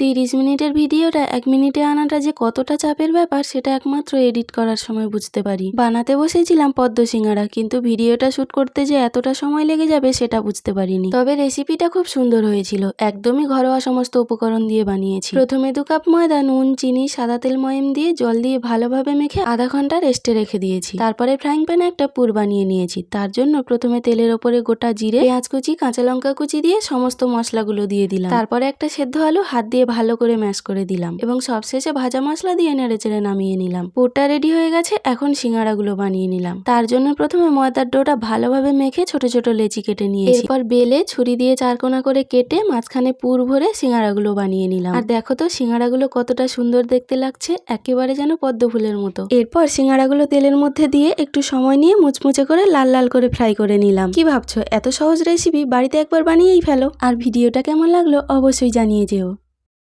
তিরিশ মিনিটের ভিডিওটা এক মিনিটে আনাটা যে কতটা চাপের ব্যাপার, সেটা একমাত্র এডিট করার সময় বুঝতে পারি। বানাতে বসেছিলাম পদ্ম সিঙ্গারা কিন্তু ভিডিওটা শ্যুট করতে যে এতটা সময় লেগে যাবে, সেটা বুঝতে পারিনি। তবে রেসিপিটা খুব সুন্দর হয়েছিল। একদমই ঘরোয়া সমস্ত উপকরণ দিয়ে বানিয়েছি। প্রথমে দু কাপ ময়দা, নুন, চিনি, সাদা তেল, ময়ম দিয়ে জল দিয়ে ভালোভাবে মেখে আধা ঘণ্টা রেস্টে রেখে দিয়েছি। তারপরে ফ্রাইং প্যানে একটা পুর বানিয়ে নিয়েছি। তার জন্য প্রথমে তেলের ওপরে গোটা জিরে, পেঁয়াজ কুচি, কাঁচা লঙ্কা কুচি দিয়ে সমস্ত মশলাগুলো দিয়ে দিলাম। তারপরে একটা সেদ্ধ আলু হাত দিয়ে ভালো করে ম্যাশ করে দিলাম এবং সবশেষে ভাজা মশলা দিয়ে নেড়ে চেড়ে নামিয়ে নিলাম। পুরটা রেডি হয়ে গেছে, এখন সিঙ্গারাগুলো বানিয়ে নিলাম। তার জন্য প্রথমে ময়দার ডোটা ভালোভাবে মেখে ছোট ছোট লেচি কেটে নিয়েছি। এরপর বেলে ছুরি দিয়ে চারকোনা করে কেটে মাঝখানে পুর ভরে সিঙ্গারাগুলো বানিয়ে নিলাম। আর দেখো তো সিঙ্গারাগুলো কতটা সুন্দর দেখতে লাগছে, একেবারে যেন পদ্ম ফুলের মতো। এরপর সিঙ্গারাগুলো তেলের মধ্যে দিয়ে একটু সময় নিয়ে মুচমুচে করে লাল লাল করে ফ্রাই করে নিলাম। কি ভাবছ? এত সহজ রেসিপি বাড়িতে একবার বানিয়েই ফেলো। আর ভিডিওটা কেমন লাগল অবশ্যই জানিয়ে যেও।